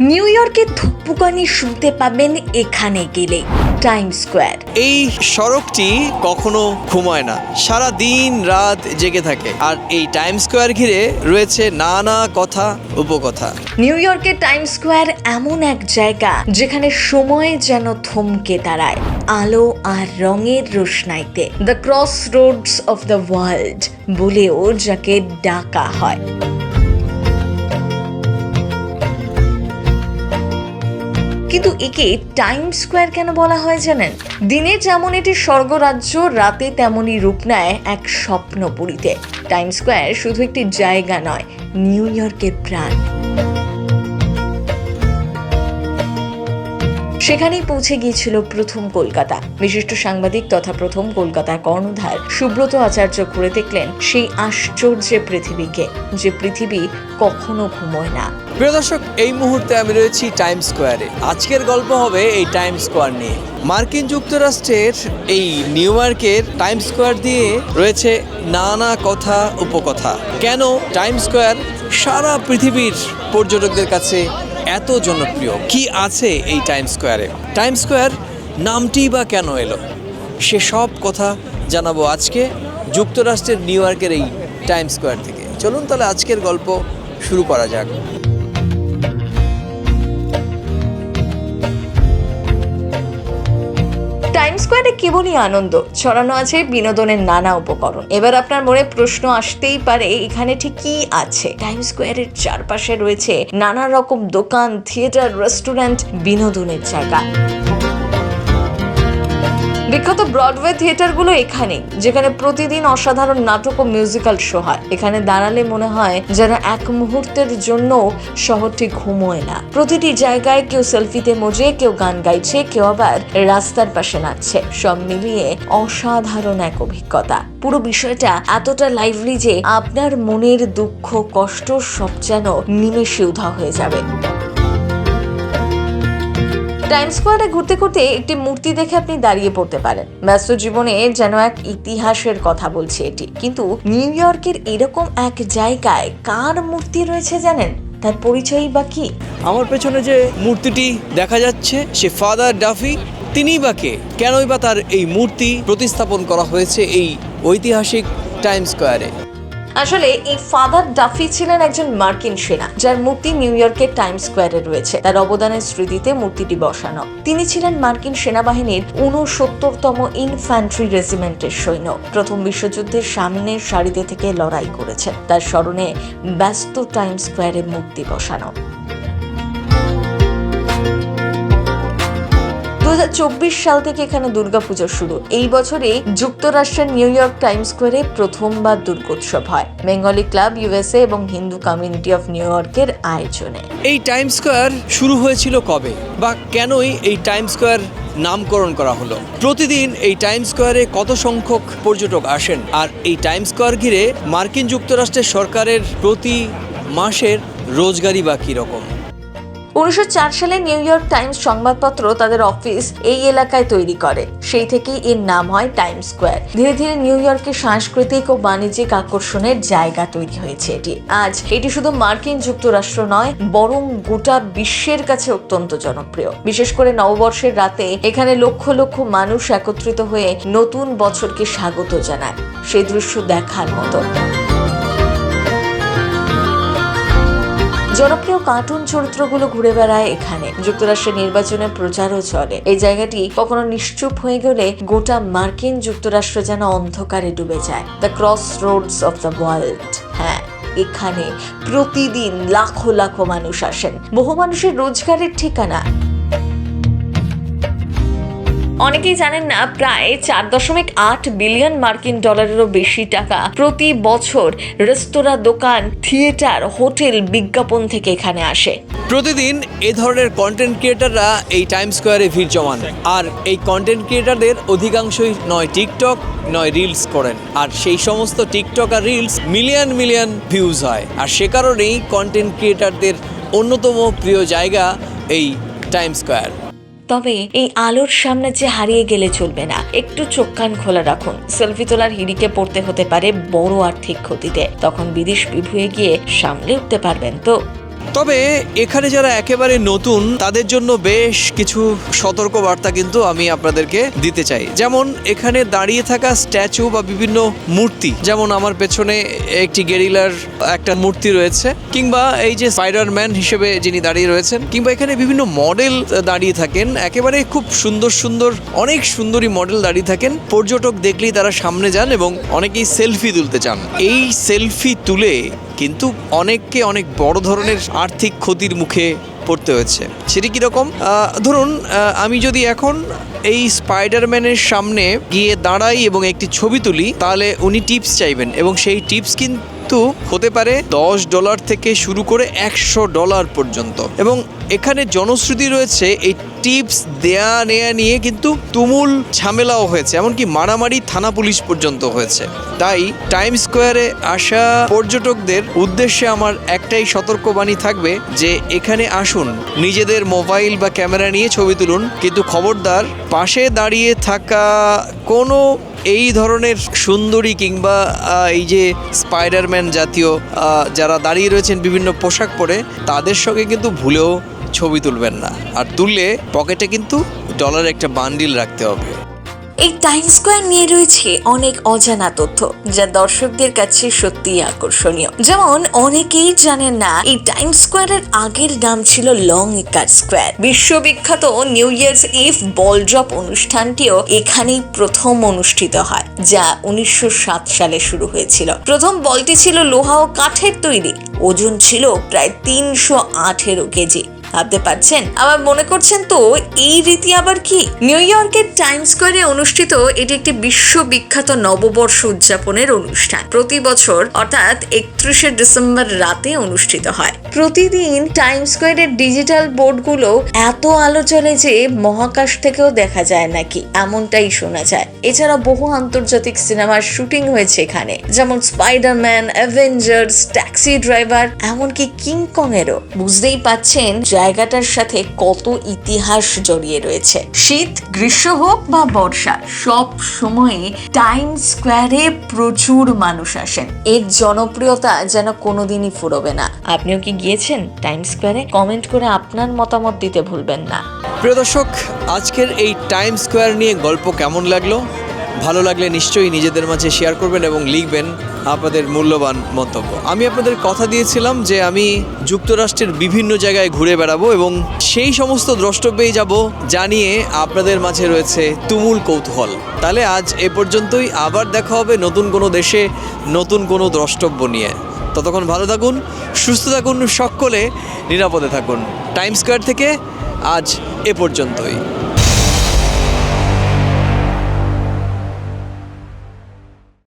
New ইয়র্কে ধুপ্পুকানি শুনতে পাবেন এখানে গেলে টাইম স্কোয়ার এই সড়কটি কখনো ঘুমায় না সারা দিন রাত জেগে থাকে। আর এই টাইম স্কোয়ার ঘিরে রয়েছে নানা কথা উপকথা। নিউ ইয়র্কের টাইম স্কোয়ার এমন এক জায়গা যেখানে সময় যেন থমকে দাঁড়ায় আলো আর রঙের রোশনাইতে। The cross roads of the world বলেও যাকে ডাকা হয়। কিন্তু একে টাইম স্কোয়ার কেন বলা হয় জানেন? দিনে যেমন এটি স্বর্গরাজ্য, রাতে তেমনই রূপ নেয় এক স্বপ্নপুরীতে। টাইম স্কোয়ার শুধু একটি জায়গা নয় নিউ ইয়র্কের প্রাণ। সেখানেই পৌঁছে গিয়েছিল প্রথম কলকাতা। বিশিষ্ট সাংবাদিক তথা প্রথম কলকাতার কর্ণধার সুব্রত আচার্য ঘুরে দেখলেন সেই আশ্চর্যের পৃথিবীকে, যে পৃথিবী কখনো ঘুমোয় না। প্রিয় দর্শক, এই মুহূর্তে আমি রয়েছি টাইম স্কোয়ারে আজকের গল্প হবে এই টাইম স্কোয়ার নিয়ে। মার্কিন যুক্তরাষ্ট্রের এই নিউ ইয়র্কের টাইম স্কোয়ার দিয়ে রয়েছে নানা কথা, উপকথা। কেন টাইম স্কোয়ার সারা পৃথিবীর পর্যটকদের কাছে এত জনপ্রিয়? কি আছে এই টাইম স্কোয়ারে টাইম স্কোয়ার নামটি বা কেন এলো? সে সব কথা জানাব আজকে যুক্তরাষ্ট্রের নিউ ইয়র্কের এই টাইম স্কোয়ার থেকে। চলুন তাহলে আজকের গল্প শুরু করা যাক। টাইম স্কোয়ারে কেবলই আনন্দ। ছড়ানো আছে বিনোদনের নানা উপকরণ। এবার আপনার মনে প্রশ্ন আসতেই পারে, এখানে ঠিক কি আছে? টাইম স্কোয়ারের চারপাশে রয়েছে নানা রকম দোকান, থিয়েটার, রেস্টুরেন্ট, বিনোদনের জায়গা। বিখ্যাত ব্রডওয়ে থিয়েটারগুলো এখানে যেখানে প্রতিদিন অসাধারণ নাটক ও মিউজিক্যাল শো হয়। এখানে দাঁড়ালে মনে হয় যেন এক মুহূর্তের জন্য শহরটি ঘুমোয় না। প্রতিটি জায়গায় কেউ সেলফিতে মজে, কেউ গান গাইছে, কেউ আবার রাস্তার পাশে নাচছে। সব মিলিয়ে অসাধারণ এক অভিজ্ঞতা। পুরো বিষয়টা এতটা লাইভলি যে আপনার মনের দুঃখ, কষ্ট সব যেন নিমেষে উধা হয়ে যাবে। টাইম স্কোয়ারে ঘুরতে ঘুরতে একটি মূর্তি দেখে আপনি দাঁড়িয়ে পড়তে পারেন। ব্যস্ত জীবনে যেন এক ইতিহাসের কথা বলছে এটি। কিন্তু নিউ ইয়র্কের এরকম এক জায়গায় কার মূর্তি রয়েছে জানেন? তার পরিচয়ই বা কি? আমার পেছনে যে মূর্তিটি দেখা যাচ্ছে, সে ফাদার ডাফি তিনিই বা কে? কেনই বা তার এই মূর্তি প্রতিস্থাপন করা হয়েছে এই ঐতিহাসিক টাইম স্কোয়ারে? আসলে, এই ফাদার ডাফি ছিলেন একজন মার্কিন সেনা, যার মূর্তি নিউ ইয়র্কের টাইম স্কোয়ারে রয়েছে। তার অবদানের স্মৃতিতে মূর্তিটি বসানো। তিনি ছিলেন মার্কিন সেনাবাহিনীর উনসত্তরতম ইনফ্যান্ট্রি রেজিমেন্টের সৈন্য। প্রথম বিশ্বযুদ্ধের সামনের সারিতে থেকে লড়াই করেছেন। তার স্মরণে ব্যস্ত টাইম স্কোয়ারে মূর্তি বসানো। দু হাজার চব্বিশ সাল থেকে এখানে দুর্গাপুজো শুরু। এই বছরে যুক্তরাষ্ট্রের নিউ ইয়র্ক টাইম স্কোয়ারে প্রথমবার দুর্গোৎসব হয়। বেঙ্গলি ক্লাব ইউএসএ এবং হিন্দু কমিউনিটি অফ নিউ ইয়র্কের আয়োজনে। এই টাইম স্কোয়ার শুরু হয়েছিল কবে বা কেনই এই টাইম স্কোয়ার নামকরণ করা হলো? প্রতিদিন এই টাইম স্কোয়ারে কত সংখ্যক পর্যটক আসেন? আর এই টাইম স্কোয়ার ঘিরে মার্কিন যুক্তরাষ্ট্রের সরকারের প্রতি মাসের রোজগারি বা কীরকম? উনিশশো চার সালে নিউ ইয়র্ক টাইমস সংবাদপত্র তাদের অফিস এই এলাকায় তৈরি করে। সেই থেকেই এর নাম হয় টাইম স্কোয়ার। ধীরে ধীরে নিউ ইয়র্কের সাংস্কৃতিক ও বাণিজ্যিক আকর্ষণের জায়গা তৈরি হয়েছে এটি। আজ এটি শুধু মার্কিন যুক্তরাষ্ট্র নয়, বরং গোটা বিশ্বের কাছে অত্যন্ত জনপ্রিয়। বিশেষ করে নববর্ষের রাতে এখানে লক্ষ লক্ষ মানুষ একত্রিত হয়ে নতুন বছরকে স্বাগত জানায়। সেই দৃশ্য দেখার মতো। জনপ্রিয় কার্টুন চরিত্রগুলো ঘুরে বেড়ায় এখানে। যুক্তরাষ্ট্রের নির্বাচনের প্রচারও চলে। এই জায়গাটি কখনো নিশ্চুপ হয়ে গেলে গোটা মার্কিন যুক্তরাষ্ট্র যেন অন্ধকারে ডুবে যায়। The cross roads of the world হ্যাঁ এখানে প্রতিদিন লাখো লাখো মানুষ আসেন। বহু মানুষের রোজগারের ঠিকানা। অনেকেই জানেন না, প্রায় চার দশমিক আট বিলিয়ন মার্কিন ডলারেরও বেশি টাকা প্রতি বছর রেস্তোরাঁ, দোকান, থিয়েটার, হোটেল বিজ্ঞাপন থেকে এখানে আসে। প্রতিদিন এ ধরনের কন্টেন্ট ক্রিয়েটাররা এই টাইম স্কোয়ারে ভিড় জমান। আর এই কন্টেন্ট ক্রিয়েটারদের অধিকাংশই নয় টিকটক নয় রিলস করেন। আর সেই সমস্ত টিকটক আর রিলস মিলিয়ন মিলিয়ন ভিউজ হয়। আর সে কারণেই কন্টেন্ট ক্রিয়েটারদের অন্যতম প্রিয় জায়গা এই টাইম স্কোয়ার তবে এই আলোর সামনে যে হারিয়ে গেলে চলবে না, একটু চোখ কান খোলা রাখুন। সেলফি তোলার হিড়িকে পড়তে হতে পারে বড় আর্থিক ক্ষতিতে। তখন বিদেশ বিভুয়ে গিয়ে সামলে উঠতে পারবেন তো। তবে এখানে যারা একেবারে নতুন, তাদের জন্য বেশ কিছু সতর্ক বার্তা কিন্তু আমি আপনাদেরকে দিতে চাই। যেমন এখানে দাঁড়িয়ে থাকা স্ট্যাচু বা বিভিন্ন মূর্তি, যেমন আমার পেছনে একটি গেরিলার একটা মূর্তি রয়েছে, কিংবা এই যে স্পাইডারম্যান হিসেবে যিনি দাঁড়িয়ে রয়েছেন, কিংবা এখানে বিভিন্ন মডেল দাঁড়িয়ে থাকেন, একেবারে খুব সুন্দর সুন্দর, অনেক সুন্দরী মডেল দাঁড়িয়ে থাকেন। পর্যটক দেখলেই তারা সামনে যান এবং অনেকেই সেলফি তুলতে চান। এই সেলফি তুলে কিন্তু অনেককে অনেক বড় ধরনের আর্থিক ক্ষতির মুখে পড়তে হয়েছে। সেটি কীরকম? ধরুন আমি যদি এখন এই স্পাইডারম্যানের সামনে গিয়ে দাঁড়াই এবং একটি ছবি তুলি, তাহলে উনি টিপস চাইবেন এবং সেই টিপস কিন্তু হতে পারে দশ ডলার থেকে শুরু করে একশো ডলার পর্যন্ত। এবং এখানে জনশ্রুতি রয়েছে, এই টিপস দেয়া নেয়া নিয়ে কিন্তু তুমুল ঝামেলাও হয়েছে, এমনকি মারামারি থানা পুলিশ পর্যন্ত হয়েছে। তাই টাইম স্কোয়ারে আসা পর্যটকদের উদ্দেশ্যে আমার একটাই সতর্কবাণী থাকবে যে, এখানে আসুন, নিজেদের মোবাইল বা ক্যামেরা নিয়ে ছবি তুলুন, কিন্তু খবরদার পাশে দাঁড়িয়ে থাকা কোনো এই ধরনের সুন্দরী কিংবা এই যে স্পাইডারম্যান জাতীয় যারা দাঁড়িয়ে রয়েছেন বিভিন্ন পোশাক পরে, তাদের সঙ্গে কিন্তু ভুলেও ছবি তুলবেন না। আর তুললে পকেটে কিন্তু ডলার একটা বান্ডিল রাখতে হবে। এই টাইম স্কোয়ার নিয়ে রয়েছে অনেক অজানা তথ্য, যা দর্শকদের কাছে সত্যিই আকর্ষণীয়। যেমন, অনেকেই জানেন না, এই টাইম স্কোয়ারের আগের নাম ছিল লং ইকার স্কোয়ার বিশ্ববিখ্যাত new year's eve ball drop অনুষ্ঠানটিও এখানেই প্রথম অনুষ্ঠিত হয়, যা উনিশশো সাত সালে শুরু হয়েছিল। প্রথম বলটি ছিল লোহা ও কাঠের তৈরি। ওজন ছিল প্রায় তিনশো আঠেরো কেজি। ভাবতে পারছেন? আবার মনে করছেন তো, এই রীতি আবার কি? নিউ ইয়র্কের টাইম স্কোয়ারে অনুষ্ঠিত এটি একটি বিশ্ববিখ্যাত নববর্ষ উদযাপনের অনুষ্ঠান। প্রতি বছর, অর্থাৎ একত্রিশে ডিসেম্বর রাতে অনুষ্ঠিত হয়। প্রতিদিন টাইম স্কোয়ারের ডিজিটাল বোর্ডগুলো এত আলো জ্বলে যে মহাকাশ থেকেও দেখা যায় নাকি? এমনটাই শোনা যায়। এছাড়া বহু আন্তর্জাতিক সিনেমার শুটিং হয়েছে এখানে। যেমন স্পাইডারম্যান, অ্যাভেঞ্জার্স, ট্যাক্সি ড্রাইভার, এমনকি কিংকং এরও বুঝতেই পাচ্ছেন জায়গাটার সাথে কত ইতিহাস জড়িয়ে রয়েছে। শীত, গ্রীষ্ম হোক বা বর্ষা, সব সময়ে টাইম স্কোয়ারে প্রচুর মানুষ আসেন। এর জনপ্রিয়তা যেন কোনোদিনই ফুরবে না। আপনিও কি গিয়েছেন টাইম স্কোয়ারে কমেন্ট করে আপনার মতামত দিতে ভুলবেন না। প্রিয় দর্শক, আজকের এই টাইম স্কোয়ার নিয়ে গল্প কেমন লাগল? ভালো লাগলে নিশ্চয়ই নিজেদের মাঝে শেয়ার করবেন এবং লিখবেন আপনাদের মূল্যবান মন্তব্য। আমি আপনাদের কথা দিয়েছিলাম যে আমি যুক্তরাষ্ট্রের বিভিন্ন জায়গায় ঘুরে বেড়াবো এবং সেই সমস্ত দ্রষ্টব্যেই যাব জানিয়ে আপনাদের মাঝে রয়েছে তুমুল কৌতূহল। তাহলে আজ এ পর্যন্তই। আবার দেখা হবে নতুন কোনো দেশে, নতুন কোনো দ্রষ্টব্য নিয়ে। ততক্ষণ ভালো থাকুন, সুস্থ থাকুন সকলে, নিরাপদে থাকুন। টাইম স্কোয়ার থেকে আজ এ পর্যন্তই।